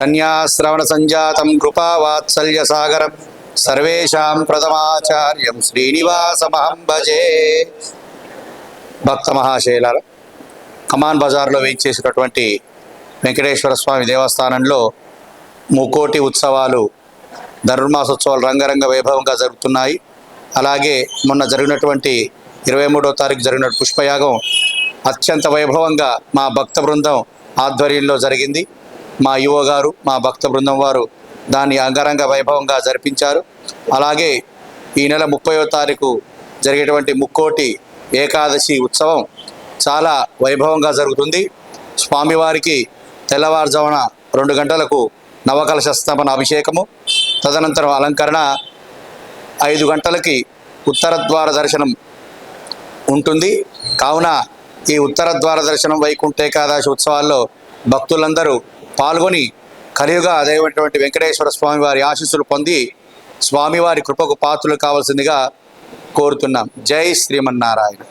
కన్యాశ్రవణ సంజాతం కృపావాత్సల్య సాగరం సర్వేషాం ప్రథమాచార్యం శ్రీనివాసమహం భజే భక్త మహాశైలాల కమాన్ బజార్లో వేయించేసినటువంటి వెంకటేశ్వర స్వామి దేవస్థానంలో ముకోటి ఉత్సవాలు ధనుర్మాసోత్సవాలు రంగరంగ వైభవంగా జరుగుతున్నాయి. అలాగే మొన్న జరిగినటువంటి ఇరవై మూడో తారీఖు జరిగిన పుష్పయాగం అత్యంత వైభవంగా మా భక్త బృందం ఆధ్వర్యంలో జరిగింది. మా యువ గారు మా భక్త బృందం వారు దాన్ని అంగరంగ వైభవంగా జరిపించారు. అలాగే ఈ నెల ముప్పయో తారీఖు జరిగేటువంటి ముక్కోటి ఏకాదశి ఉత్సవం చాలా వైభవంగా జరుగుతుంది. స్వామివారికి తెల్లవారుజామున రెండు గంటలకు నవకలశ స్థాపన అభిషేకము తదనంతరం అలంకరణ ఐదు గంటలకి ఉత్తర ద్వార దర్శనం ఉంటుంది. కావున ఈ ఉత్తర ద్వార దర్శనం వైకుంఠ ఏకాదశి ఉత్సవాల్లో భక్తులందరూ పాల్గొని కలియుగ అదైనటువంటి వెంకటేశ్వర స్వామి వారి ఆశీస్సులు పొంది స్వామివారి కృపకు పాత్రలు కావాల్సిందిగా కోరుతున్నాం. జై శ్రీమన్నారాయణ.